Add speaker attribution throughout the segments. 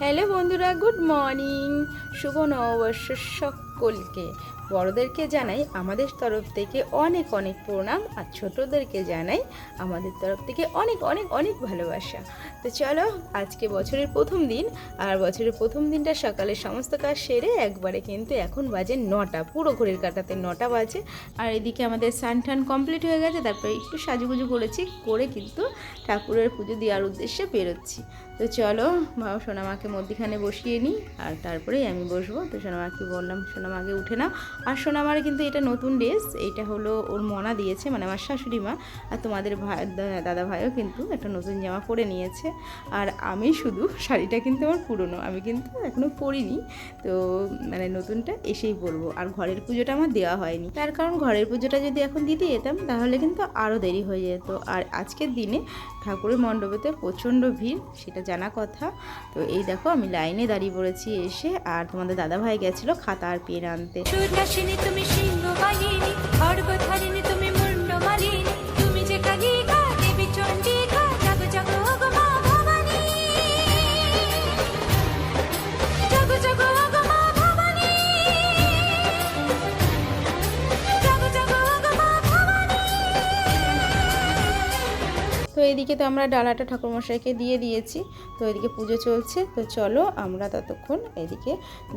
Speaker 1: Hello বন্ধুরা good morning. শুভ নববর্ষ সকলকে, বড়দেরকে জানাই আমাদের তরফ থেকে অনেক অনেক প্রণাম আর ছোটদেরকে জানাই আমাদের তরফ থেকে অনেক অনেক অনেক ভালোবাসা। তো চলো, আজকে বছরের প্রথম দিন আর বছরের প্রথম দিনটা সকালে সমস্ত কাজ সেরে একবারে কিন্তু এখন বাজে নটা, পুরো ঘড়ির কাটাতে নটা বাজে। আর এদিকে আমাদের স্নান টান কমপ্লিট হয়ে গেছে, তারপরে একটু সাজুগুজু করেছি, করে কিন্তু ঠাকুরের পুজো দেওয়ার উদ্দেশ্যে বেরোচ্ছি। তো চলো সোনামাকে মধ্যিখানে বসিয়ে নিই আর তারপরেই আমি বসবো। তো সোনামাকে বললাম? সোনামাকে উঠে না আর সোনামার কিন্তু এটা নতুন ড্রেস এইটা হলো ওর মনা দিয়েছে মানে আমার শাশুড়ি মা। আর তোমাদের ভাই দাদা ভাইও কিন্তু একটা নতুন জামা পরে নিয়েছে। আর আমি শুধু শাড়িটা কিন্তু আমার পুরনো, আমি কিন্তু এখনও পরিনি। তো মানে নতুনটা এসেই পরবো আর ঘরের পুজোটা আমার দেওয়া হয়নি। তার কারণ ঘরের পুজোটা যদি এখন দিতে যেতাম, তাহলে কিন্তু আরও দেরি হয়ে যেত। আর আজকের দিনে ঠাকুরের মণ্ডপেতে প্রচণ্ড ভিড়, সেটা জানা কথা। তো এই দেখো, আমি লাইনে দাঁড়িয়ে পড়েছি এসে, আর তোমাদের দাদা ভাই গেছিল খাতা আর পেন আনতে।
Speaker 2: তুমি তুমি
Speaker 1: এদিকে তো আমরা ডালাটা ঠাকুরমশাইকে দিয়ে দিয়েছি, তো এদিকে পুজো চলছে, তো চলো আমরা ততক্ষণ এদিকে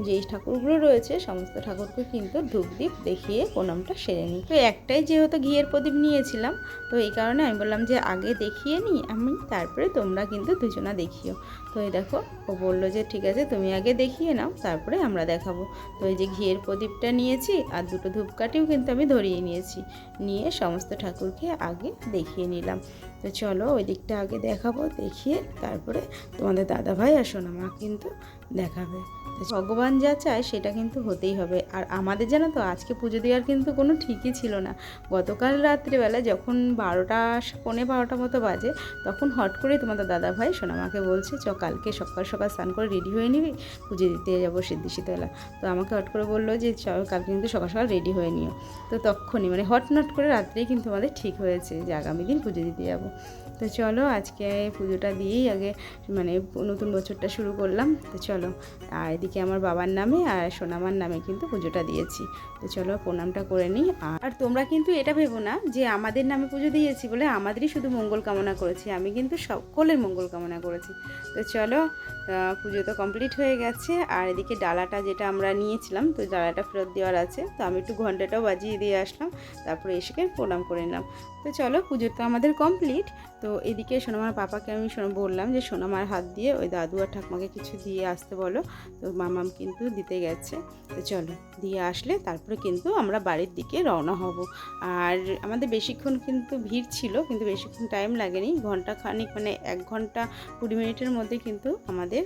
Speaker 1: যে ঠাকুরগুলো রয়েছে সমস্ত ঠাকুরকে কিন্তু ধূপদীপ দেখিয়ে প্রণামটা সেরে নিই। তো একটাই যেহেতু ঘিয়ের প্রদীপ নিয়েছিলাম, তো এই কারণে আমি বললাম যে আগে দেখিয়ে নিই, আমি তারপরে তোমরা কিন্তু দুজনা দেখিও। তো এই দেখো, ও বলল যে ঠিক আছে, তুমি আগে দেখিয়ে নাও, তারপরে আমরা দেখাবো। তো এই যে ঘিয়ের প্রদীপটা নিয়েছি, আর দুটো ধূপকাঠিও কিন্তু আমি ধরিয়ে নিয়েছি, নিয়ে সমস্ত ঠাকুরকে আগে দেখিয়ে নিলাম। তো চলো ওই দিকটা আগে দেখাবো দেখিয়ে তারপরে তোমাদের দাদা ভাই আর সোনামা কিন্তু দেখাবে। ভগবান যা চায় সেটা কিন্তু হতেই হবে। আর আমাদের জানো তো, আজকে পুজো দেওয়ার কিন্তু কোনো ঠিকই ছিল না। গতকাল রাত্রিবেলা যখন বারোটা, পৌনে বারোটা মতো বাজে, তখন হট করে তোমাদের দাদা ভাই সোনামাকে বলছে, চ, কালকে সকাল সকাল স্নান করে রেডি হয়ে নিবি, পুজো দিতে যাব সিদ্ধি শীতলা তো আমাকে হট করে বলল যে, চ, কালকে কিন্তু সকাল সকাল রেডি হয়ে নিও। তো তখনই মানে হট নট করে রাত্রেই কিন্তু আমাদের ঠিক হয়েছে যে, আগামী দিন পুজো দিতে যাব। তো চলো আজকে পুজোটা দিয়েই আগে মানে নতুন বছরটা শুরু করলাম। তো চলো আর এদিকে আমার বাবার নামে আর সোনামার নামে কিন্তু পুজোটা দিয়েছি। তো চলো প্রণামটা করে নিই। আর তোমরা কিন্তু এটা ভেবো না যে আমাদের নামে পুজো দিয়েছি বলে আমাদেরই শুধু মঙ্গল কামনা করেছি। আমি কিন্তু সকলের মঙ্গল কামনা করেছি। তো চলো পুজো তো কমপ্লিট হয়ে গেছে। আর এদিকে ডালাটা যেটা আমরা নিয়েছিলাম, তো ডালাটা ফেরত দেওয়ার আছে। তো আমি একটু ঘন্টাটাও বাজিয়ে দিয়ে আসলাম। তারপরে এসে প্রণাম করে নিলাম। তো চলো, পুজো তো আমাদের কমপ্লিট। তো এদিকে সোনামার পাপাকে আমি বললাম যে সোনামার হাত দিয়ে ওই দাদু আর ঠাকুমাকে কিছু দিয়ে আসতে বলো। তো মামাম কিন্তু দিতে গেছে। তো চলো, দিয়ে আসলে তারপরে কিন্তু আমরা বাড়ির দিকে রওনা হব। আর আমাদের বেশিক্ষণ কিন্তু ভিড় ছিল, কিন্তু বেশিক্ষণ টাইম লাগেনি। ঘণ্টা খানিক মানে এক ঘণ্টা কুড়ি মিনিটের মধ্যে কিন্তু আমাদের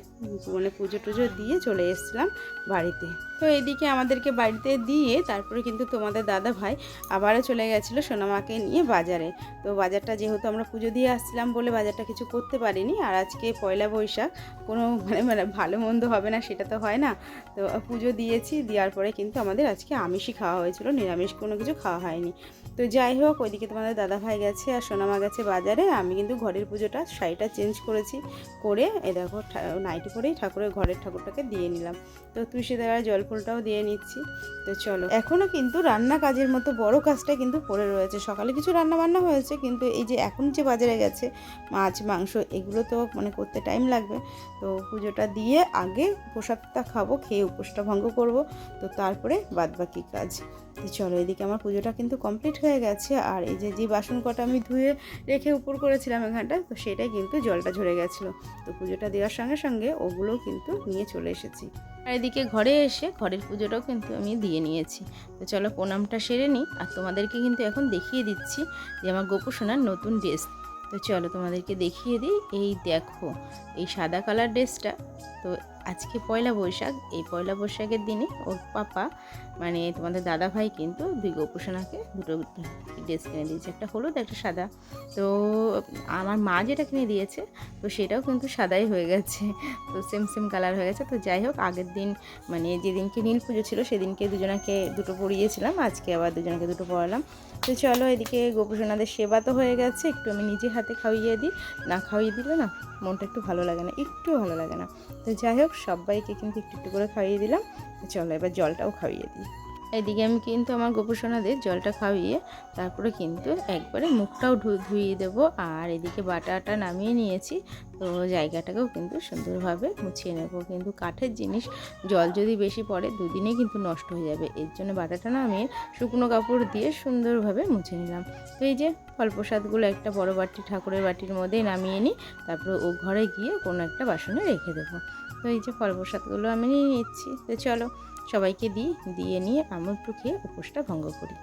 Speaker 1: মানে পুজো টুজো দিয়ে চলে এসেছিলাম বাড়িতে। তো এদিকে আমাদেরকে বাড়িতে দিয়ে তারপরে কিন্তু তোমাদের দাদা ভাই আবারও চলে গেছিল সোনামাকে নিয়ে বাজারে। তো বাজারটা যেহেতু আমরা পুজো দিয়ে আসছিলাম বলে বাজারটা কিছু করতে পারিনি, আর আজকে পয়লা বৈশাখ, কোনো মানে মানে ভালো মন্দ হবে না, সেটা তো হয় না। তো পুজো দিয়েছি, দেওয়ার পরে কিন্তু আমাদের আজকে আমিষই খাওয়া হয়েছিল, নিরামিষ কোনো কিছু খাওয়া হয়নি। তো যাই হোক, ওইদিকে তোমাদের দাদা ভাই গেছে আর সোনামা গেছে বাজারে। আমি কিন্তু ঘরের পুজোটা শাড়িটা চেঞ্জ করেছি, করে এ দেখো নাইটি পরেই ঠাকুরের ঘরের ঠাকুরটাকে দিয়ে নিলাম। তো তুলসী দেওয়ার জল ফুলটাও দিয়ে নিচ্ছি। তো চলো এখনও কিন্তু রান্না কাজের মতো বড় কাজটা কিন্তু পড়ে রয়েছে। সকালে কিছু রান্না বান্না হয়েছে, কিন্তু এই যে এখন যে বাজারে গেছে মাছ, মাংস, এগুলো তো মানে করতে টাইম লাগবে। তো পুজোটা দিয়ে আগে প্রসাদটা খাব, খেয়ে উপোসটা ভঙ্গ করব, তো তারপরে বাদবাকি কাজ। তো চলো এদিকে আমার পুজোটা কিন্তু কমপ্লিট হয়ে গেছে। আর এই যে যে বাসন কটা আমি ধুয়ে রেখে উপর করেছিলাম এখানটা, তো সেটাই কিন্তু জলটা ঝরে গেছিল। তো পুজোটা দেওয়ার সঙ্গে সঙ্গে ওগুলোও কিন্তু নিয়ে চলে এসেছি। আর এদিকে ঘরে এসে ঘরের পুজোটাও কিন্তু আমি দিয়ে নিয়েছি। তো চলো প্রণামটা সেরে নিই। আর তোমাদেরকে কিন্তু এখন দেখিয়ে দিচ্ছি যে আমার গোপুসোনার নতুন ড্রেস। তো চলো তোমাদেরকে দেখিয়ে দিই। এই দেখো এই সাদা কালার ড্রেসটা তো আজকে পয়লা বৈশাখ। এই পয়লা বৈশাখের দিনে ওর পাপা মানে তোমাদের দাদা ভাই কিন্তু দুই গোপোষণাকে দুটো ড্রেস কিনে দিয়েছে। একটা হলুদ, একটা সাদা। তো আমার মা যেটা কিনে দিয়েছে, তো সেটাও কিন্তু সাদাই হয়ে গেছে। তো সেম সেম কালার হয়ে গেছে। তো যাই হোক, আগের দিন মানে যেদিনকে নীল পুজো ছিল, সেদিনকে দুজনাকে দুটো পরিয়েছিলাম। আজকে আবার দুজনকে দুটো পরালাম। তো চলো এদিকে গোপোষণাদের সেবা তো হয়ে গেছে। একটু আমি নিজে হাতে খাইয়ে দিই। না খাইয়ে দিলে না মনটা একটু ভালো লাগে না একটু ভালো লাগে না। তো যাই হোক সবাইকে কিন্তু একটু একটু করে খাইয়ে দিলাম। চলো এবার জলটাও খাইয়ে দিই। এদিকে আমি কিন্তু আমার গোপোষণাদের জলটা খাইয়ে তারপরে কিন্তু একবারে মুখটাও ধুইয়ে দেবো। আর এদিকে বাটাটা নামিয়ে নিয়েছি। তো জায়গাটাকেও কিন্তু সুন্দরভাবে মুছিয়ে নেব। কিন্তু কাঠের জিনিস জল যদি বেশি পড়ে দুদিনে কিন্তু নষ্ট হয়ে যাবে। এর জন্য বাটাটা নামিয়ে শুকনো কাপড় দিয়ে সুন্দরভাবে মুছে নিলাম। তো এই যে ফল প্রসাদগুলো একটা বড় বাটি ঠাকুরের বাটির মধ্যেই নামিয়ে নিই। তারপরে ও ঘরে গিয়ে কোনো একটা বাসনে রেখে দেবো। তো এই যে ফল প্রসাদগুলো আমি নিয়ে নিচ্ছি। তো চলো সবাইকে দিই, দিয়ে নিয়ে আমি একটু খেয়ে উপোসটা ভঙ্গ করি।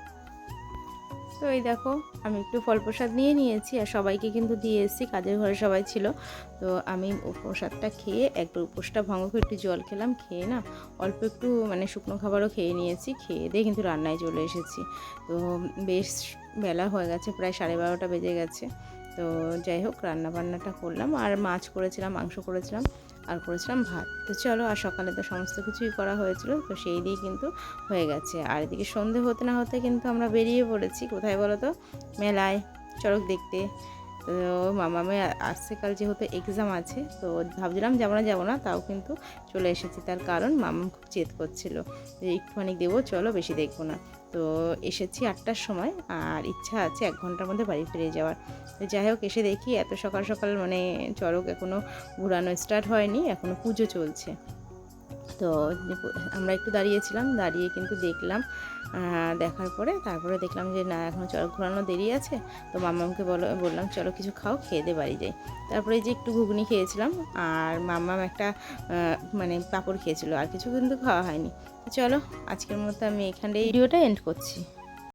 Speaker 1: তো এই দেখো, আমি একটু ফল প্রসাদ নিয়ে নিয়েছি আর সবাইকে কিন্তু দিয়ে এসেছি, কাজের ঘরে সবাই ছিল। তো আমি প্রসাদটা খেয়ে একটু উপোসটা ভঙ্গ করে একটু জল খেলাম, খেয়ে না অল্প একটু মানে শুকনো খাবারও খেয়ে নিয়েছি, খেয়ে দিয়ে কিন্তু রান্নায় চলে এসেছি। তো বেশ বেলা হয়ে গেছে, প্রায় সাড়ে বারোটা বেজে গেছে। তো যাই হোক রান্না বান্নাটা করলাম আর মাছ করেছিলাম, মাংস করেছিলাম। আর করেছিলাম ভাত। তো চলো, আর সকালে তো সমস্ত কিছুই করা হয়েছিল, তো সেই দিয়ে কিন্তু হয়ে গেছে। আর এদিকে সন্ধে হতে না হতে কিন্তু আমরা বেরিয়ে পড়েছি। কোথায় বলো তো? মেলায়। চড়ক দেখতে। তো মামামে কাল যেহেতু এক্সাম আছে, তো ভাবছিলাম যাব না যাব না, তাও কিন্তু চলে এসেছি। তার কারণ মামা খুব জেদ করছিল। যে একটুখানি দেবো, চলো বেশি দেখব না। তো এসেছি আটটার সময় আর ইচ্ছা আছে এক ঘণ্টার মধ্যে বাড়ি ফিরে যাওয়ার। তো যাই হোক, এসে দেখি এত সকাল সকাল মানে চড়ক এখনও ঘুরানো স্টার্ট হয়নি এখনও পুজো চলছে। তো আমরা একটু দাঁড়িয়েছিলাম, দাঁড়িয়ে কিন্তু দেখলাম দেখার পরে তারপরে দেখলাম যে না, এখন চলো ঘোরানো দেরি আছে, তো মামামকে বলো, বললাম চলো কিছু খাও, খেয়ে দিয়ে বাড়ি যাই। তারপরে যে একটু ঘুগনি খেয়েছিলাম, আর মামাম একটা মানে পাঁপড় খেয়েছিল, আর কিছু কিন্তু খাওয়া হয়নি। চলো, আজকের মতো আমি এখানে ভিডিওটা এন্ড করছি।